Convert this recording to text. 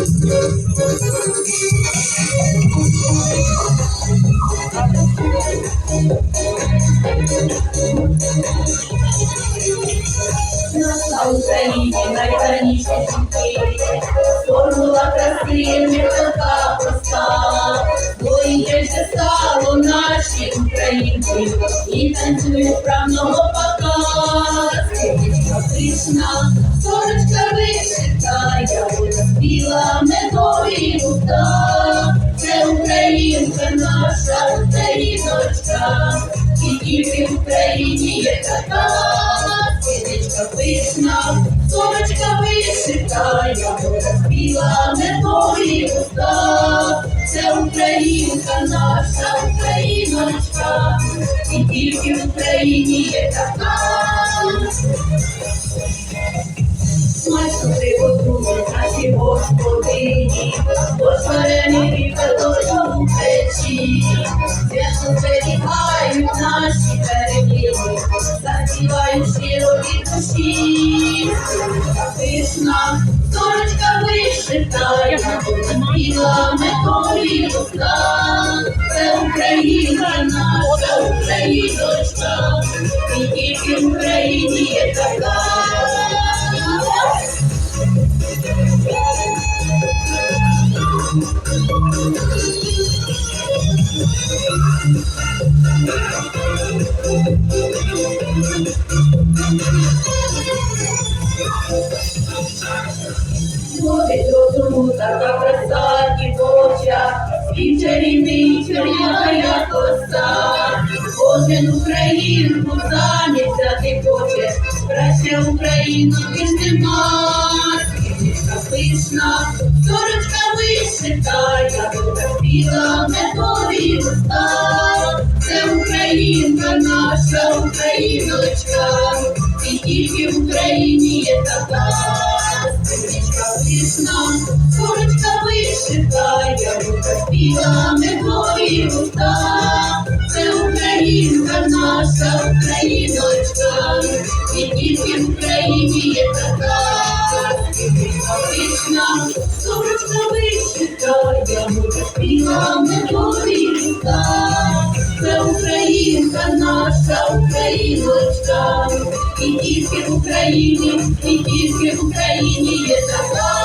На Україні найраніше жінки, формула краси не стало наші українки, і пока. Світочка пишна, сорочка вишита, ягода спіла, медові уста. Це українка наша, україночка, і тільки в Україні є така. Світочка пишна, сорочка вишита, ягода спіла, медові уста. Українка наша, україночка, і тільки в Україні є така. Смачно приготує наші господині, пошварені рікатою у печі, свято зберігають наші береги, заспівають щиро від душі. Сорочка ягода біла, медові уста. Це Україна наша, Україночка, і тільки в Україні є така. Ходить розуму така краса дівоча, і чарівний чорняя коса. Кожен українку замість взяти хоче, краще Україну ніж нема. Світочка пишна, вишита, ягода біла, медові уста. Це Українка наша, Україночка, і тільки в Україні є така. Свічка пишна, сорочка вишита, ягода біла, медові уста. Це Українка наша, Україночка, і тільки в Україні є така. Свічка пишна, сорочка вишита, ягода біла, медові уста. Це Українка наша, Україночка, і тільки в Україні, і тільки в Україні є така.